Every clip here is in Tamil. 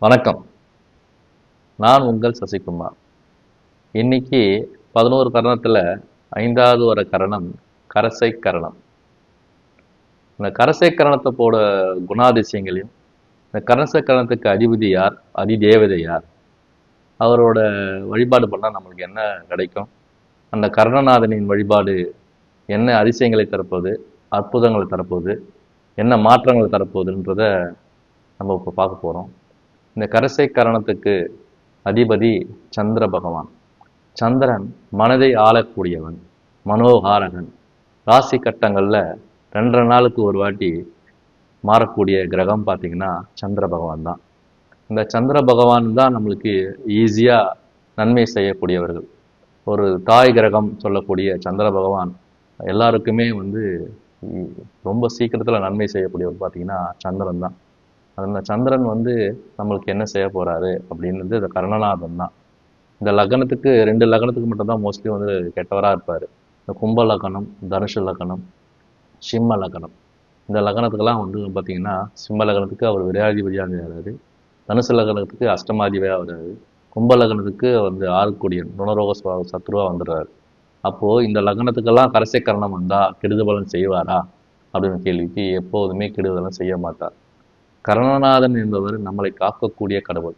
வணக்கம். நான் உங்கள் சசிகுமார். இன்னைக்கு பதினோரு கரணத்தில் ஐந்தாவது வர கரணம் கரசை கரணம். இந்த கரசை கரணத்தை போட குணாதிசயங்களையும் இந்த கரசை கரணத்துக்கு அதிபதி யார்? அதிதேவதை யார்? அவரோட வழிபாடு பண்ணால் நம்மளுக்கு என்ன கிடைக்கும்? அந்த கர்ணநாதனின் வழிபாடு என்ன அதிசயங்களை தரப்போகுது? அற்புதங்களை தரப்போகுது? என்ன மாற்றங்களை தரப்போகுதுன்றத நம்ம இப்போ பார்க்க போகிறோம் இந்த கரசை கரணத்துக்கு அதிபதி சந்திர பகவான். சந்திரன் மனதை ஆளக்கூடியவன் மனோகாரகன். ராசி கட்டங்களில் ரெண்டரை நாளுக்கு ஒரு வாட்டி மாறக்கூடிய கிரகம் பார்த்தீங்கன்னா சந்திர பகவான் தான். இந்த சந்திர பகவான் தான் நம்மளுக்கு ஈஸியாக நன்மை செய்யக்கூடியவர்கள். ஒரு தாய் கிரகம் சொல்லக்கூடிய சந்திர பகவான் எல்லாருக்குமே வந்து ரொம்ப சீக்கிரத்தில் நன்மை செய்யக்கூடியவர் பார்த்திங்கன்னா சந்திரன் தான். அந்த சந்திரன் வந்து நம்மளுக்கு என்ன செய்ய போறாரு அப்படின்றது இந்த கர்ணநாதன் தான். இந்த லக்னத்துக்கு ரெண்டு லக்னத்துக்கு மட்டும்தான் மோஸ்ட்லி வந்து கெட்டவராக இருப்பார். இந்த கும்ப லக்னம் தனுஷ லக்னம் சிம்ம லக்னம். இந்த லக்னத்துக்கெல்லாம் வந்து பார்த்தீங்கன்னா சிம்ம லக்னத்துக்கு அவர் விரையாதிபதியாக இருந்தாரு. தனுசு லக்னத்துக்கு அஷ்டமாதிபதியாக வர்றாரு கும்ப லக்னத்துக்கு வந்து ஆறுக்குடியன் ருணரோக சுவா- சத்ருவா வந்துடுறாரு. அப்போது இந்த லக்னத்துக்கெல்லாம் கரசை கரணம் வந்தால் கெடுதபலன் செய்வாரா? அப்படின்னு கேள்விக்கு எப்போதுமே கெடுதலம் செய்ய மாட்டார். கருணநாதன் என்பவர் நம்மளை காக்கக்கூடிய கடவுள்.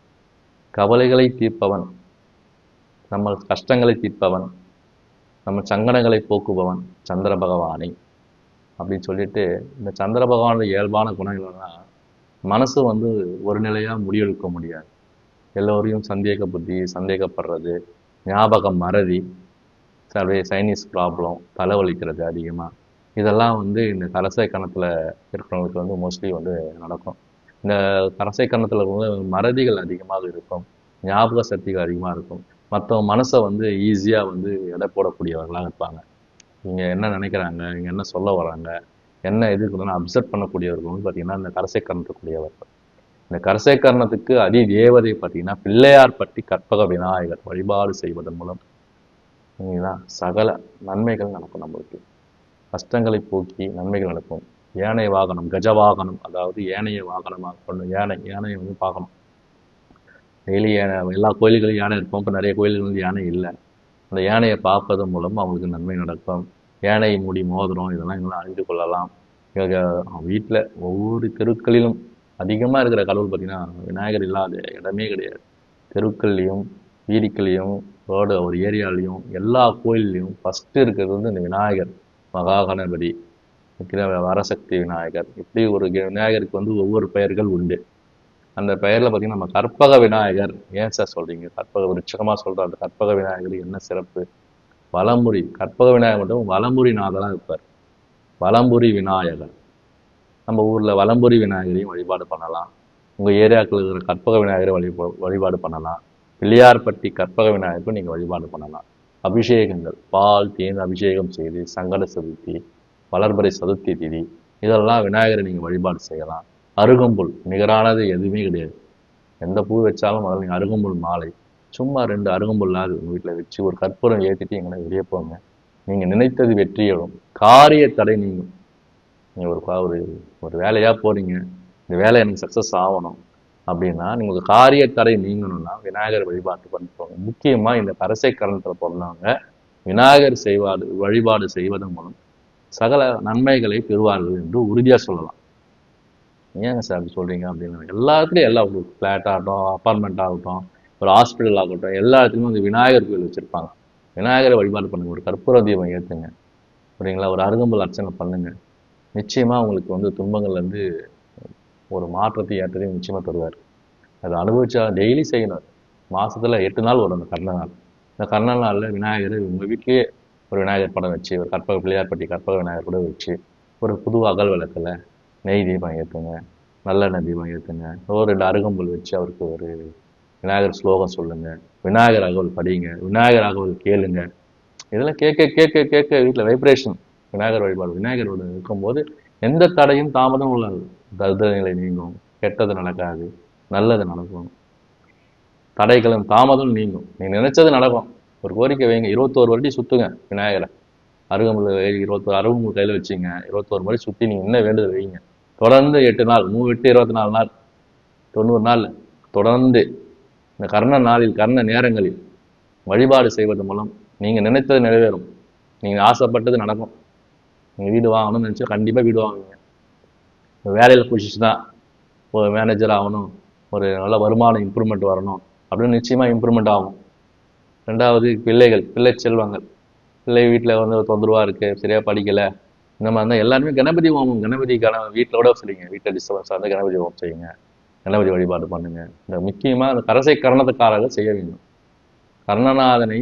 கவலைகளை தீர்ப்பவன். நம்ம கஷ்டங்களை தீர்ப்பவன். நம்ம சங்கடங்களை போக்குபவன் சந்திர பகவானை அப்படின்னு சொல்லிட்டு இந்த சந்திர பகவானோட இயல்பான குணங்கள்னா மனசு வந்து ஒரு நிலையாக முடிவெடுக்க முடியாது. எல்லோரையும் சந்தேக புத்தி சந்தேகப்படுறது ஞாபகம் மறதி சர்வே சைனீஸ் ப்ராப்ளம் தலைவலிக்கிறது அதிகமாக இதெல்லாம் வந்து இந்த கலசை கணத்தில் இருக்கிறவங்களுக்கு வந்து மோஸ்ட்லி வந்து நடக்கும். இந்த கரசை கணத்தில் வந்து மறதிகள் அதிகமாக இருக்கும். ஞாபக சக்திகள் அதிகமாக இருக்கும். மற்றவங்க மனசை வந்து ஈஸியாக வந்து எடை போடக்கூடியவர்களாக இருப்பாங்க. இங்கே என்ன நினைக்கிறாங்க? இங்கே என்ன சொல்ல வராங்க? என்ன எதுக்குன்னு அப்சர்வ் பண்ணக்கூடியவர்கள் வந்து பார்த்தீங்கன்னா இந்த கரசை கரணத்துக்குரியவர்கள் இந்த கரசை கரணத்துக்கு அதி தேவதை பார்த்தீங்கன்னா பிள்ளையார்பட்டி கற்பக விநாயகர் வழிபாடு செய்வதன் மூலம் சரிங்களா சகல நன்மைகள் நடக்கும் நம்மளுக்கு. கஷ்டங்களை போக்கி நன்மைகள் நடக்கும். யானை வாகனம் கஜ வாகனம் அதாவது யானையை வாகனமாக கொண்டு யானை யானையை வந்து பார்க்கணும். டெய்லி யானை எல்லா கோயில்களும் யானை இருக்கும் இப்போ நிறைய கோயில்கள் வந்து யானை இல்லை. அந்த யானையை பார்ப்பது மூலம் அவங்களுக்கு நன்மை நடக்கும். யானை முடி மோதிரம் இதெல்லாம் எங்களாம் அறிந்து கொள்ளலாம். வீட்டில் ஒவ்வொரு தெருக்களிலும் அதிகமாக இருக்கிற கடவுள் பார்த்தீங்கன்னா விநாயகர் இல்லாத இடமே கிடையாது. தெருக்கள்லேயும் வீதிக்கள்லேயும் ரோடு ஒரு ஏரியாலையும் எல்லா கோயில்லையும் ஃபஸ்ட்டு இருக்கிறது வந்து இந்த விநாயகர் மகா கணபதி வரசக்தி விநாயகர். இப்படி ஒரு கி- விநாயகருக்கு வந்து ஒவ்வொரு பெயர்கள் உண்டு. அந்த பெயரில் பார்த்தீங்கன்னா நம்ம கற்பக விநாயகர். ஏன் சார் சொல்கிறீங்க கற்பக விருட்சகமாக சொல்கிற அந்த கற்பக விநாயகர் என்ன சிறப்பு? வலம்புரி. கற்பக விநாயகர் மட்டும் வலம்புரி நாதராக இருப்பார். வலம்புரி விநாயகர். நம்ம ஊரில் வலம்புரி விநாயகரையும் வழிபாடு பண்ணலாம். உங்கள் ஏரியாக்கள் இருக்கிற கற்பக விநாயகரை வழிபா வழிபாடு பண்ணலாம். பிள்ளையார்பட்டி கற்பக விநாயகருக்கும் நீங்கள் வழிபாடு பண்ணலாம். அபிஷேகங்கள். பால் தேன் அபிஷேகம் செய்து சங்கட சதுர்த்தி வளர்பறை சதுர்த்தி திதி. இதெல்லாம் விநாயகரை நீங்கள் வழிபாடு செய்யலாம். அருகம்புல் நிகரானது எதுவுமே கிடையாது. எந்த பூ வச்சாலும் முதல்ல நீங்கள் அருகம்புல் மாலை. சும்மா ரெண்டு அருகம்புல்லாது உங்கள் வீட்டில் வச்சு ஒரு கற்பூரம் ஏற்றிட்டு எங்கன்னா வெளியே போங்க. நீங்கள் நினைத்தது வெற்றியிடும் காரிய தடை நீங்கும். நீங்கள் ஒரு ஒரு ஒரு வேலையாக போகிறீங்க இந்த வேலை எனக்கு சக்ஸஸ் ஆகணும். அப்படின்னா நீங்கள் காரிய தடை நீங்கணும்னா விநாயகர் வழிபாட்டு பண்ணிட்டு போங்க. முக்கியமாக இந்த கரசை கரணத்தில் பிறந்தவங்க விநாயகர் செய்வாடு வழிபாடு செய்வதன் மூலம் சகல நன்மைகளை பெறுவார்கள் என்று உறுதியாக சொல்லலாம். ஏங்க சார் அப்படி சொல்கிறீங்க அப்படின்னு எல்லாத்துலேயும் எல்லா ஒரு ஃப்ளாட் ஆகட்டும் அப்பார்ட்மெண்ட் ஆகட்டும் ஒரு ஹாஸ்பிட்டல் ஆகட்டும் எல்லா இடத்துலையும் வந்து விநாயகர் கோயில் வச்சுருப்பாங்க. விநாயகரை வழிபாடு பண்ணுங்க ஒரு கற்பூர தீபம் ஏற்றுங்க சரிங்களா ஒரு அருகம்புல் அர்ச்சனை பண்ணுங்க. நிச்சயமாக உங்களுக்கு வந்து துன்பங்கள்லேருந்து ஒரு மாற்றத்தை ஏற்றத்தையும் நிச்சயமாக தருவார். அதை அனுபவிச்சா டெய்லி செய்யணும். மாதத்தில் எட்டு நாள் வரும் அந்த கர்ண நாள். இந்த கர்ண நாளில் விநாயகர் உங்கள் வீட்லேயே ஒரு விநாயகர் படம் வச்சு ஒரு கற்பக பிள்ளையார்பட்டி கற்பக விநாயகர் கூட வச்சு ஒரு புது அகல் விளக்கில் நெய் தீபம் ஏற்றுங்க நல்லெண்ணெய் தீபம் ஏற்றுங்க ஒரு ரெண்டு அருகம்புல் வச்சு அவருக்கு ஒரு விநாயகர் ஸ்லோகம் சொல்லுங்க விநாயகர் அகவல் படிங்க விநாயகர் அகவல் கேளுங்க. இதெல்லாம் கேட்க கேட்க கேட்க வீட்டில் வைப்ரேஷன் விநாயகர் வழிபாடு விநாயகரோட இருக்கும்போது எந்த தடையும் தாமதம் உள்ளாது தரித்திர நிலை நீங்கும் கெட்டது நடக்காது நல்லது நடக்கும். தடைகளும் தாமதம் நீங்கும். நீ நினைச்சது நடக்கும். ஒரு கோரிக்கை வைங்க. இருபத்தோரு வாட்டி சுத்துங்க விநாயகரை. அருகம்புல இருபத்தோரு அருகம்புல் கையில் வச்சுங்க. இருபத்தோரு முறை சுற்றி நீங்கள் என்ன வேண்டுதல் வைங்க. தொடர்ந்து எட்டு நாள் மூணு எட்டு இருபத்தி நாலு நாள் தொண்ணூறு நாள் தொடர்ந்து இந்த கர்ண நாளில் கர்ண நேரங்களில் வழிபாடு செய்வது மூலம் நீங்கள் நினைத்தது நிறைவேறும். நீங்கள் ஆசைப்பட்டது நடக்கும். நீங்கள் வீடு வாங்கணும்னு நினச்சா கண்டிப்பாக வீடு வாங்குவீங்க. வேலையில் பொசிஷன் தான் ஒரு மேனேஜர் ஆகணும். ஒரு நல்ல வருமானம் இம்ப்ரூவ்மெண்ட் வரணும். அப்படின்னு நிச்சயமாக இம்ப்ரூவ்மெண்ட் ஆகும். ரெண்டாவது பிள்ளைகள் பிள்ளை செல்வங்கள். பிள்ளை வீட்டில் வந்து தொந்தரவாக இருக்குது சரியாக படிக்கலை. இந்த மாதிரி தான் எல்லாருமே கணபதி ஹோமம் கணபதி கண வீட்டிலோட செய்யுங்க. வீட்டில் டிஸ்டர்பன்ஸ் வந்து கணபதி ஹோமம் செய்யுங்க. கணபதி வழிபாடு பண்ணுங்க. இந்த முக்கியமாக அந்த கரசை கரணத்துக்காரர்கள் செய்ய வேண்டும். கர்ணநாதனை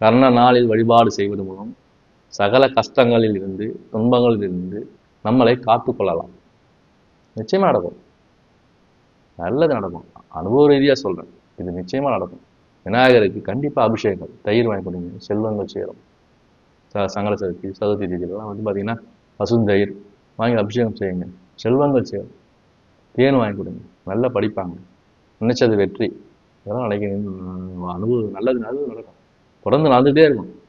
கர்ண நாளில் வழிபாடு செய்வது மூலம் சகல கஷ்டங்களில் இருந்து துன்பங்களில் இருந்து நம்மளை காத்துக்கொள்ளலாம் நிச்சயமா நடக்கும். நல்லது நடக்கும். அனுபவ ரீதியாக சொல்றேன். இது நிச்சயமா நடக்கும். விநாயகருக்கு கண்டிப்பாக அபிஷேகம் தயிர் வாங்கி கொடுங்க செல்வங்கள் சேரும். ச- சதுர்த்தி சதுர்த்தி தேதியிலலாம் வந்து பார்த்தீங்கன்னா பசுந்தயிர் வாங்கி அபிஷேகம் செய்யுங்க. செல்வங்கள் சேரும். தேன் வாங்கி கொடுங்க. நல்லா படிப்பாங்க. நினைச்சது வெற்றி. இதெல்லாம் நினைக்க அனுபவம் நல்லது நல்லது நடக்கும். தொடர்ந்து நடந்துகிட்டே இருக்கும்.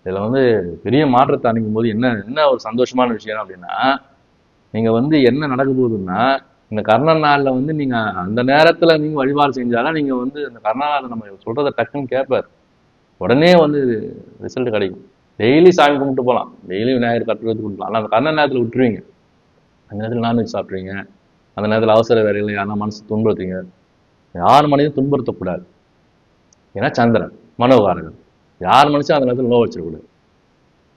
இதில் வந்து பெரிய மாற்றத்தை அணிக்கும் போது என்ன என்ன ஒரு சந்தோஷமான விஷயம் அப்படின்னா நீங்கள் வந்து என்ன நடக்க போகுதுன்னா இந்த கர்ண நாளில் வந்து நீங்கள் அந்த நேரத்தில் நீங்கள் வழிபாடு செஞ்சாலும் நீங்கள் வந்து அந்த கர்ணநாதன் நம்ம சொல்கிறத டக்குன்னு கேட்பார். உடனே வந்து ரிசல்ட் கிடைக்கும். டெய்லி சாமி கும்பிட்டு போகலாம் டெய்லி விநாயகர் கட்டுறது கும்பிடலாம் ஆனால் அந்த கர்ண நேரத்தில் விட்டுருவீங்க. அந்த நேரத்தில் நான்வெஜ் சாப்பிட்றீங்க. அந்த நேரத்தில் அவசர வேலைகளை யாரா மனசு துன்புறுத்துறீங்க யார் மனதையும் துன்புறுத்தக்கூடாது. ஏன்னா சந்திரன் மனோகாரகன். யார் மனுஷன் அந்த நேரத்தில் நோய் வச்சிடக்கூடாது.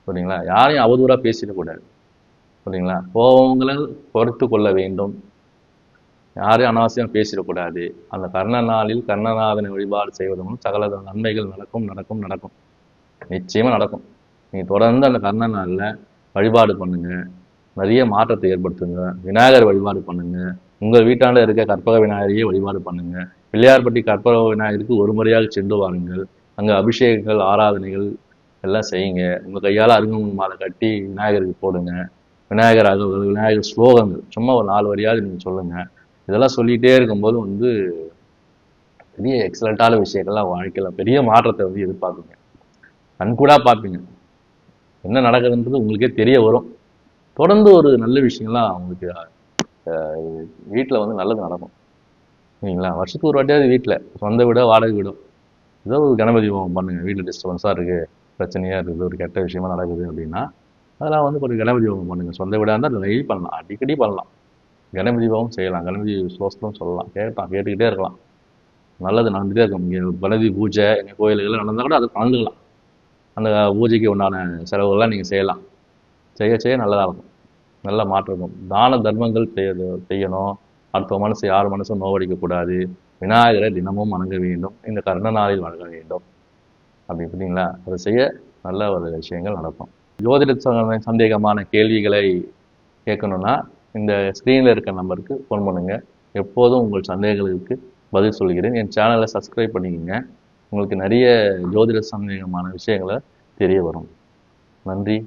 புரியுங்களா யாரையும் அவதூறாக பேசிடக்கூடாது. புரியுங்களா கோபங்களை பொறுத்து கொள்ள வேண்டும். யாரையும் அனாவசியம் பேசிடக்கூடாது. அந்த கர்ண நாளில் கர்ணநாதனை வழிபாடு செய்வதன் சகல நன்மைகள் நடக்கும் நடக்கும் நடக்கும். நிச்சயமாக நடக்கும். நீங்கள் தொடர்ந்து அந்த கர்ண நாளில் வழிபாடு பண்ணுங்க. நிறைய மாற்றத்தை ஏற்படுத்துங்க. விநாயகர் வழிபாடு பண்ணுங்க. உங்கள் வீட்டாண்ட இருக்க கற்பக விநாயகரையே வழிபாடு பண்ணுங்க. பிள்ளையார்பட்டி கற்பக விநாயகருக்கு ஒரு முறையாக சென்று வாருங்கள். அங்கே அபிஷேகங்கள் ஆராதனைகள் எல்லாம் செய்யுங்க. உங்கள் கையால் அருங்கமுன் மாலை கட்டி விநாயகருக்கு போடுங்க. விநாயகர் அகவல் விநாயகர் ஸ்லோகங்கள். சும்மா ஒரு நாலு வரியாவது நீங்கள் சொல்லுங்கள் இதெல்லாம் சொல்லிகிட்டே இருக்கும்போது வந்து பெரிய எக்ஸலண்ட்டான விஷயங்கள்லாம் வாழ்க்கையில் பெரிய மாற்றத்தை வந்து எதிர்பார்க்குங்க. கண்கூடா பார்ப்பீங்க. என்ன நடக்குதுன்றது உங்களுக்கே தெரிய வரும். தொடர்ந்து ஒரு நல்ல விஷயங்கள்லாம் உங்களுக்கு வீட்டில் வந்து நல்லது நடக்கும். சரிங்களா வருஷத்துக்கு ஒரு வாட்டியாவது வீட்டில் சொந்த வீடோ வாடகை வீடோ. ஏதோ ஒரு கணபதி ஹோமம் பண்ணுங்க. வீட்டில் டிஸ்டர்பன்ஸாக இருக்குது பிரச்சனையாக இருக்குது ஒரு கெட்ட விஷயமா நடக்குது அப்படின்னா அதெல்லாம் வந்து கொஞ்சம் கணபதி ஹோமம் பண்ணுங்க. சொந்த வீடாக இருந்தால் டெய்லி பண்ணலாம். அடிக்கடி பண்ணலாம். கணபதிபாவும் செய்யலாம். கணபதி ஸ்லோஸ்லம் சொல்லலாம். கேட்கலாம் கேட்டுக்கிட்டே இருக்கலாம். நல்லது நடந்துகிட்டே இருக்கும். இங்கே கணபதி பூஜை எங்கள் கோயில்கள் நடந்தால் கூட அதை கலந்துக்கலாம். அந்த பூஜைக்கு உண்டான செலவுகள்லாம் நீங்கள் செய்யலாம். செய்ய செய்ய நல்லதாக இருக்கும். நல்ல மாற்றம் இருக்கும். தான தர்மங்கள் செய்ய செய்யணும். அடுத்த மனசு யார் மனசும் நோவடிக்கக்கூடாது விநாயகரை தினமும் வணங்க வேண்டும். இந்த கர்ண நாளில் வணங்க வேண்டும். அப்படி இப்படிங்களா அதை செய்ய நல்ல ஒரு விஷயங்கள் நடக்கும். ஜோதிட சந்தேகமான கேள்விகளை கேட்கணும்னா இந்த ஸ்க்ரீனில் இருக்க நம்பருக்கு ஃபோன் பண்ணுங்க. எப்போதும் உங்கள் சந்தேகங்களுக்கு பதில் சொல்கிறேன். என் சேனலை சப்ஸ்கிரைப் பண்ணிக்கோங்க. உங்களுக்கு நிறைய ஜோதிட சந்தேகமான விஷயங்களை தெரிய வரும். நன்றி.